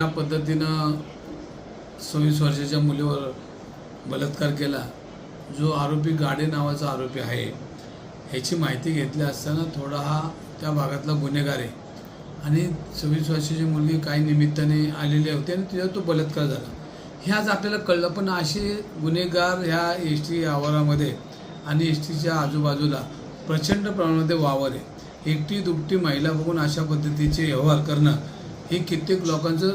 ज्या पद्धतीनं सव्वीस वर्षाच्या मुलीवर बलात्कार केला. जो आरोपी गाडे नावाचा आरोपी आहे ह्याची माहिती घेतली असताना थोडा हा त्या भागातला गुन्हेगार आहे. आणि सव्वीस वर्षाची मुलगी काही निमित्ताने आलेली होती आणि तिच्यावर तो बलात्कार झाला. हे आज आपल्याला कळलं पण असे गुन्हेगार ह्या एस टी आवारामध्ये आणि एस टीच्या आजूबाजूला प्रचंड प्रमाणामध्ये वावर आहे. एकटी दुपटी महिला बघून अशा पद्धतीचे व्यवहार करणं हे कित्येक लोकांचं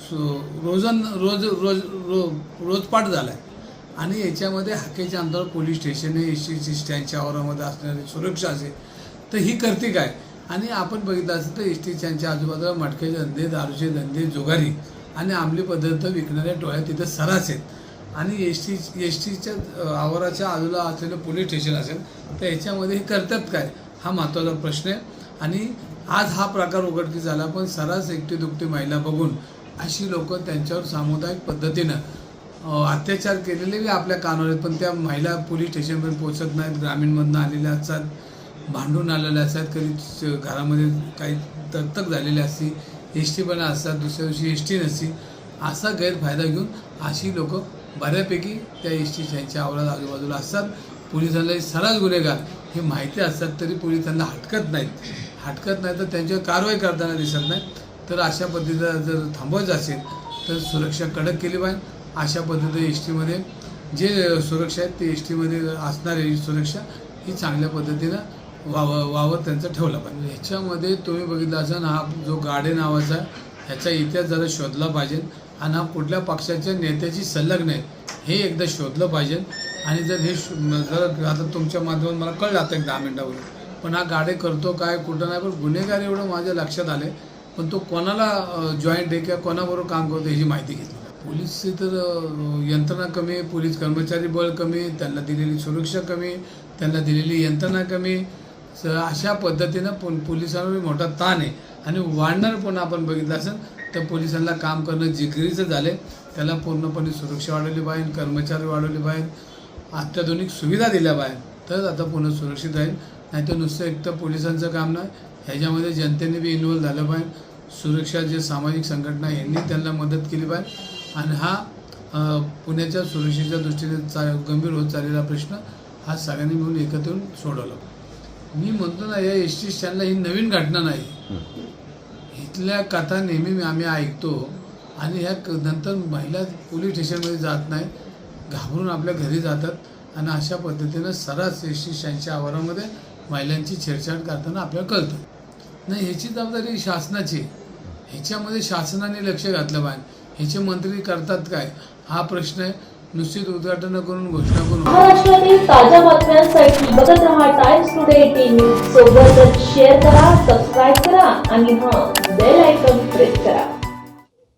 सु- रोजन रोज रोज रो रोजपाठ झाला आहे आणि याच्यामध्ये हाकेच्या अंतरावर पोलीस स्टेशन आहे एस टी स्टँडच्या आवारामध्ये असणारी सुरक्षा असेल तर ही करते काय? आणि आपण बघितलं असेल तर एस टी स्टँडच्या आजूबाजूला मटक्याचे धंदे दारूचे धंदे जुगारी आणि आंबली पदार्थ विकणाऱ्या टोळ्या तिथं सरास आहेत. आणि एस टी एस टीच्या आवाराच्या आजूला असलेलं पोलीस स्टेशन असेल तर याच्यामध्ये हे करतात काय? हा महत्त्वाचा प्रश्न आहे. आणि आज हा प्रकार उघडकीस झाला पण सरास एकटी दुखटी महिला बघून अशी लोक त्यांच्यावर सामुदायिक पद्धतीनं अत्याचार केलेले बी आपल्या कानावर आहेत. पण त्या महिला पोलीस स्टेशनपर्यंत पोहोचत नाहीत ग्रामीणमधनं आलेल्या असतात भांडून आलेल्या असतात कधी घरामध्ये काही तकतक झालेली असती एस टी पण असतात दुसऱ्या दिवशी एस टी नसती असा गैरफायदा घेऊन अशी लोक बऱ्यापैकी त्या एस टी त्यांच्या आवरात आजूबाजूला असतात. पोलिसांना हे गुन्हेगार. हे माहिती असतात तरी पोलिसांना हटकत नाहीत. हटकत नाही तर त्यांच्यावर कारवाई करताना दिसत नाही. तर अशा पद्धतीचा जर थांबवायचं असेल तर सुरक्षा कडक केली पाहिजे. अशा पद्धतीने एस टीमध्ये जे सुरक्षा आहेत ते एस टीमध्ये असणारी सुरक्षा ही चांगल्या पद्धतीनं वाव वावर त्यांचा ठेवला पाहिजे. ह्याच्यामध्ये तुम्ही बघितलं असाल हा जो गाडे नावाचा आहे, ह्याचा इतिहास जरा शोधला पाहिजे. आणि हा कुठल्या पक्षाच्या नेत्याची संलग्न आहे हे एकदा शोधलं पाहिजे. आणि जर हे जर आता तुमच्या माध्यमातून मला कळलं आता एक दहा मिनिटावर पण हा गाडे करतो काय कुठं नाही पण गुन्हेगार एवढं माझ्या लक्षात आले पण तो कोणाला जॉईंट आहे किंवा कोणाबरोबर काम करतो ह्याची माहिती घेतली पोलीसची तर यंत्रणा कमी पोलीस कर्मचारी बळ कमी त्यांना दिलेली सुरक्षा कमी त्यांना दिलेली यंत्रणा कमी. अशा पद्धतीनं पो पोलिसांवर मोठा ताण आहे. आणि वाढणार पण आपण बघितलं असेल तर पोलिसांना काम करणं जिगरीचं झालं त्याला पूर्णपणे सुरक्षा वाढवली पाहिजे कर्मचारी वाढवले पाहिजे अत्याधुनिक सुविधा दिल्या पाहिजे तरच आता पुन्हा सुरक्षित राहील. नाही तर नुसतं एक तर पोलिसांचं काम नाही ह्याच्यामध्ये जनतेने बी इन्व्हॉल्व झालं पाहिजे. सुरक्षा जे सामाजिक संघटना यांनी त्यांना मदत केली पाहिजे. आणि हा पुण्याच्या सुरक्षेच्या दृष्टीने चा गंभीर होत चाललेला प्रश्न हा सगळ्यांनी मिळून एकत्र सोडवला. मी म्हणतो ना या एस टी स्टँडला ही नवीन घटना नाही. इथल्या कथा नेहमी आम्ही ऐकतो. आणि ह्या क- नंतर महिला पोलीस स्टेशनमध्ये जात नाही. घाबरून आपल्या घरी जातात आणि अशा पद्धतीनं सरास एस टी स्टँडच्या आवारामध्ये महिलांची छेडछाड करताना आपल्याला कळतं. नाही ह्याची जबाबदारी शासनाची ह्याच्यामध्ये शासनाने लक्ष घातलं पाहिजे. ह्याचे मंत्री करतात काय? हा प्रश्न आहे नुसतीच उद्घाटन करून घोषणा करून. महाराष्ट्रातील ताज्या बातम्यांसाठी बघत रहा टाइम्स टुडे टी न्यूज सोबतच शेअर करा सबस्क्राईब करा आणि हा बेल आयकॉन प्रेस करा.